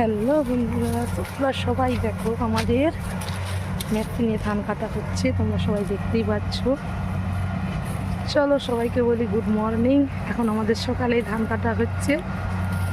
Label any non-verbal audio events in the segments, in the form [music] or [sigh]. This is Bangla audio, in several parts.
হ্যালো বন্ধুরা, তোমরা সবাই দেখো আমাদের মেশিনে ধান কাটা হচ্ছে, তোমরা সবাই দেখতেই পাচ্ছ। চলো সবাইকে বলি গুড মর্নিং এখন আমাদের সকালে ধান কাটা হচ্ছে।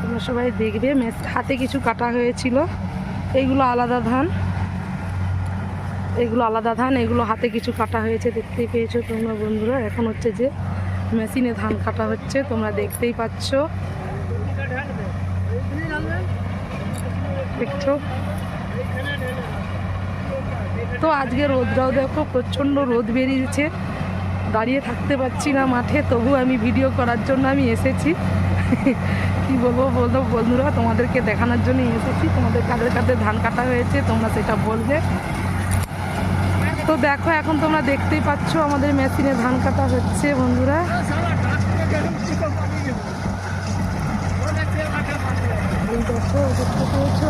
তোমরা সবাই দেখবে, মেস, হাতে কিছু কাটা হয়েছিল। এইগুলো আলাদা ধান। এগুলো আলাদা ধান, এগুলো হাতে কিছু কাটা হয়েছে, দেখতেই পেয়েছ তোমরা বন্ধুরা। এখন হচ্ছে যে মেশিনে ধান কাটা হচ্ছে, তোমরা দেখতেই পাচ্ছ। দেখছ? তো আজকে রোদটাও দেখো, প্রচণ্ড রোদ বেরিয়েছে। দাঁড়িয়ে থাকতে পারছি না মাঠে তবু আমি ভিডিও করার জন্য আমি এসেছি। [laughs] কি বলব বলব বন্ধুরা, তোমাদেরকে দেখানোর জন্যই এসেছি। তোমাদের কাদের কাদের ধান কাটা হয়েছে, তোমরা সেটা বলবে। তো দেখো, এখন তোমরা দেখতেই পাচ্ছ আমাদের মেশিনে ধান কাটা হচ্ছে বন্ধুরা। দেখো দেখতে পেয়েছ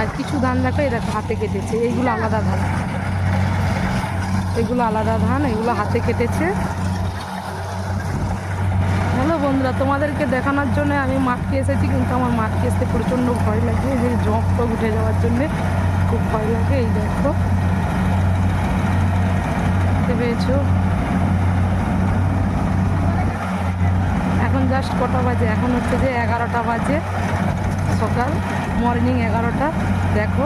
আর কিছু ধান দেখো, এই হাতে কেটেছে। এইগুলো আলাদা ধান। এগুলো আলাদা ধান এগুলো হাতে কেটেছে। হ্যালো বন্ধুরা, তোমাদেরকে দেখানোর জন্য আমি মাঠকে এসেছি, কিন্তু আমার মাঠকে আসতে প্রচণ্ড ভয় লাগে। যে জঁক টক উঠে যাওয়ার জন্যে খুব ভয় লাগে, এই দেখো। দেখতে পেয়েছ? এখন জাস্ট কটা বাজে, এখন হচ্ছে যে এগারোটা বাজে। সকাল মর্নিং এগারোটা। দেখো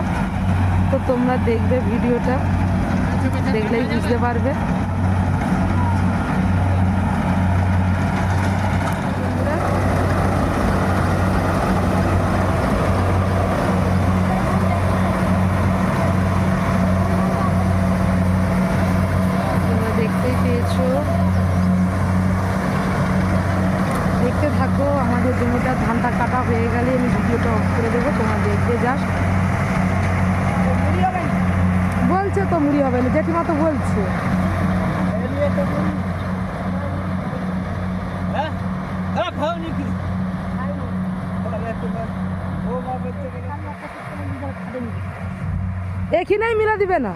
তো তোমরা দেখবে ভিডিওটা দেখলেই বুঝতে পারবে তোমরা দেখতেই পেয়েছ দেখতে থাকো আমাদের জমিটা ধানটা কাটা হয়ে গেলে আমি ভিডিওটা অফ করে দেবো তোমরা দেখবে জাস্ট বলছে তো মুড়ি হবে না জেঠিমা তো বলছে। এখানেই মিলা দিবে না?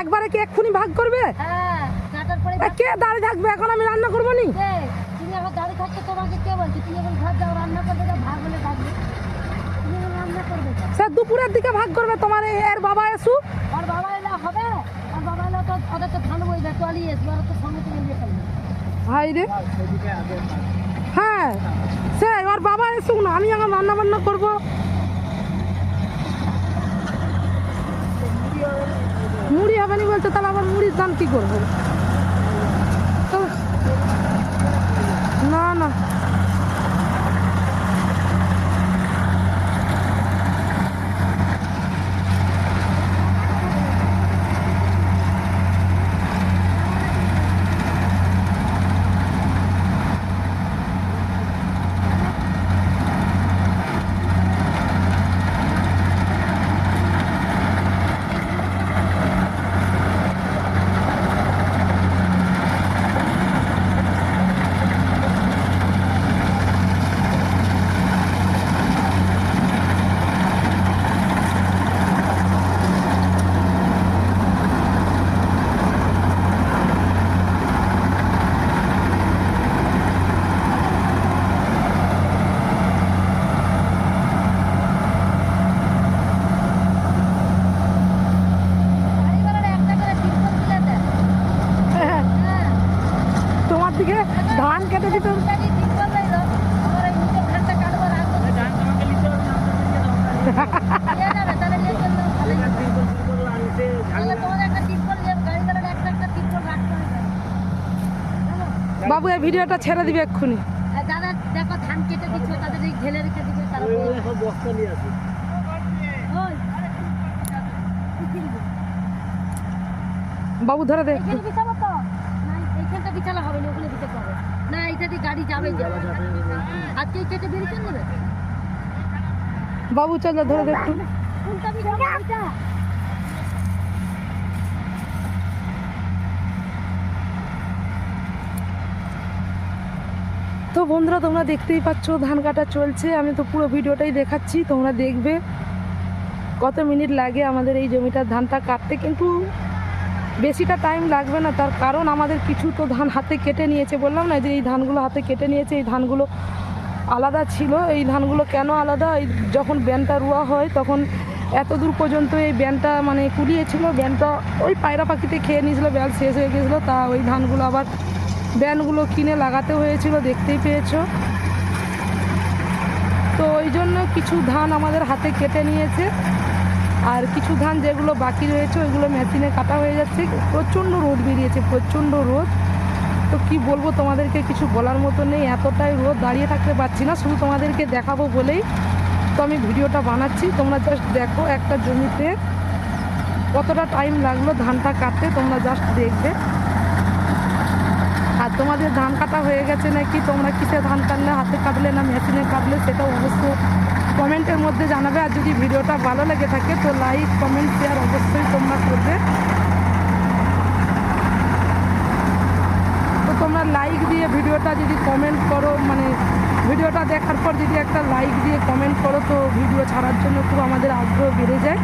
একবারে কি এক্ষুনি ভাগ করবে? হ্যাঁ কে দাঁড়িয়ে থাকবে? এখন আমি রান্না করব নি? তুমি এখন দাঁড়িয়ে থাকতে তোমাকে কে বলছে? তুমি এখন ঘর যাও রান্না করবে ভাগ হলে থাকবে তুমি। স্যার দুপুরের দিকে ভাগ করবে তোমার এর বাবা এসু। আর বাবা এলে হবে? আর বাবা এলে তো ওদের তো ধান বই দেয় তোয়ালি এসবে ওরা তো সঙ্গে থেকে নিয়ে ফেলবে। হাই রে। হ্যাঁ সে ওর বাবা এসুক না আমি এখন রান্না বান্না করব। মুড়ি হবে না বলছে তাহলে আবার মুড়ির দাম কি করব? না না গাড়িওয়ালারা একটা করে টিপন তুলে দেয় হ্যাঁ তোমার দিকে ধান কেটে দিত গাড়ি টিপন লইলো আমার এই মুখে ধানটা কাটবো রাখব নিয়ে যাবে তাহলে নিয়ে চলল ভালোই হবে। তাহলে তোমাদের একটা টিপন নিয়ে গাড়িওয়ালারা একটা একটা টিপন রাখতে হবে জানো? বাবু এই ভিডিওটা ছেড়ে দিবে এক্ষুনি। দাদা দেখো ধান কেটে দিচ্ছ তাদের এই ঢেলে রেখে দিবে তারা ওই কি কিনবে? বাবু ধরে দে এইখানে বিছাবো তো। না এইখানটা বিছালে হবে না ওখানে হবে না এইটা দিয়ে গাড়ি যাবে যে। আজকে এই কেটে বেরিয়ে চলে যাবে? বাবু চল ধরে দে একটু। কোনটা বিছাবো ওইটা। তো বন্ধুরা, তোমরা দেখতেই পাচ্ছ ধান কাটা চলছে। আমি তো পুরো ভিডিওটাই দেখাচ্ছি, তোমরা দেখবে কত মিনিট লাগে আমাদের এই জমিটার ধানটা কাটতে। কিন্তু বেশিটা টাইম লাগবে না, তার কারণ আমাদের কিছু তো ধান হাতে কেটে নিয়েছে। বললাম না যে এই ধানগুলো হাতে কেটে নিয়েছে, এই ধানগুলো আলাদা ছিল। এই ধানগুলো কেন আলাদা? এই যখন ব্যানটা রোয়া হয়, তখন এত দূর পর্যন্ত এই ব্যানটা মানে কুলিয়েছিল ব্যানটা ওই পায়রা পাখিতে খেয়ে নিয়েছিল, ব্যাল শেষ হয়ে গেছিল। তা ওই ধানগুলো আবার ব্যানগুলো কিনে লাগাতে হয়েছিল, দেখতেই পেয়েছ। তো ওই জন্য কিছু ধান আমাদের হাতে কেটে নিয়েছে। আর কিছু ধান যেগুলো বাকি রয়েছে, ওইগুলো মেশিনে কাটা হয়ে যাচ্ছে। প্রচণ্ড রোদ বেরিয়েছে, প্রচণ্ড রোদ। তো কি বলব তোমাদেরকে, কিছু বলার মতো নেই। এতটাই রোদ দাঁড়িয়ে থাকতে পারছি না, শুধু তোমাদেরকে দেখাবো বলেই তো আমি ভিডিওটা বানাচ্ছি। তোমরা জাস্ট দেখো একটা জমিতে কতটা টাইম লাগল ধানটা কাটতে, তোমরা জাস্ট দেখবে। তোমাদের ধান কাটা হয়ে গেছে নাকি? তোমরা কিসে ধান কাটলে, হাতে কাটলে না মেশিনে কাটলে? সেটা অবশ্য কমেন্টের মধ্যে জানাবে। আর যদি ভিডিওটা ভালো লেগে থাকে, তো লাইক, কমেন্ট, শেয়ার অবশ্যই তোমরা করবে। তো তোমরা লাইক দিয়ে ভিডিওটা যদি কমেন্ট করো মানে ভিডিওটা দেখার পর যদি একটা লাইক দিয়ে কমেন্ট করো, তো ভিডিও ছাড়ার জন্য খুব আমাদের আগ্রহ বেড়ে যায়।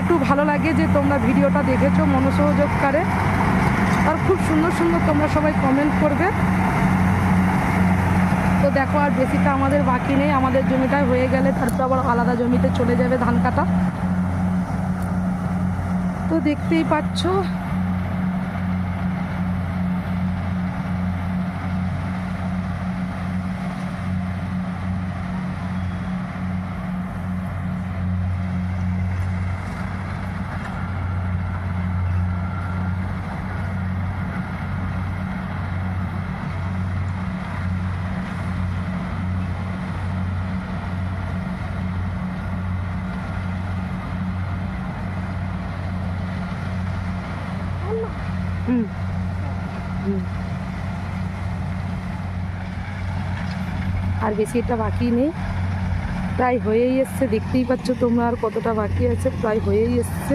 একটু ভালো লাগে যে তোমরা ভিডিওটা দেখেছ মনোসহযোগ করে। খুব সুন্দর সুন্দর তোমরা সবাই কমেন্ট করবে। তো দেখো, আর বেশিটা আমাদের বাকি নেই, আমাদের জমিটাই হয়ে গেলে তারপর আবার আলাদা জমিতে চলে যাবে ধান কাটা। তো দেখতেই পাচ্ছ হুম। হুম। আর বেশি এটা বাকি নেই। প্রায় হয়েই এসছে দেখতেই পাচ্ছ তোমরা আর কতটা বাকি আছে প্রায় হয়েই এসছে।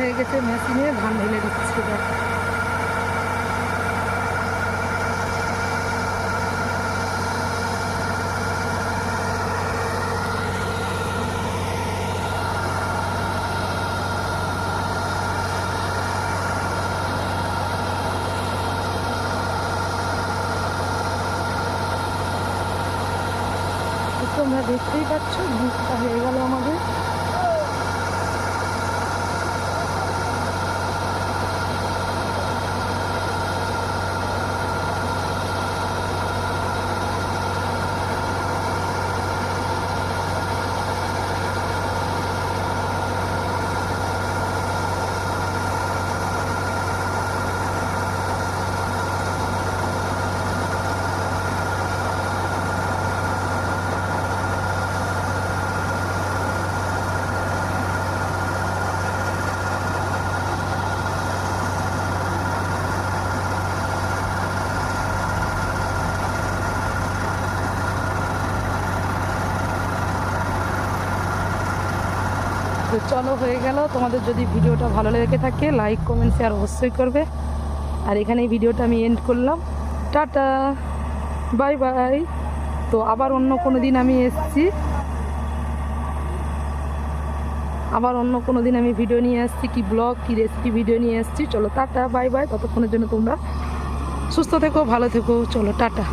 হয়ে গেছে মেশিনে ধান ঢেলে দিচ্ছে তোমরা দেখতেই পাচ্ছ বুকটা হয়ে গেল আমাদের। তো চলো হয়ে গেল। তোমাদের যদি ভিডিওটা ভালো লেগে থাকে লাইক কমেন্ট শেয়ার অবশ্যই করবে। আর এখানে ভিডিওটা আমি এন্ড করলাম। টাটা। Bye bye. তো আবার অন্য কোনো দিন আমি এসছি। আবার অন্য কোনো দিন আমি ভিডিও নিয়ে আসছি, কি ব্লগ কি রেসিপি ভিডিও নিয়ে আসছি। চলো টাটা, বাই বাই। ততক্ষণের জন্য তোমরা সুস্থ থেকো, ভালো থেকো। চলো, টাটা।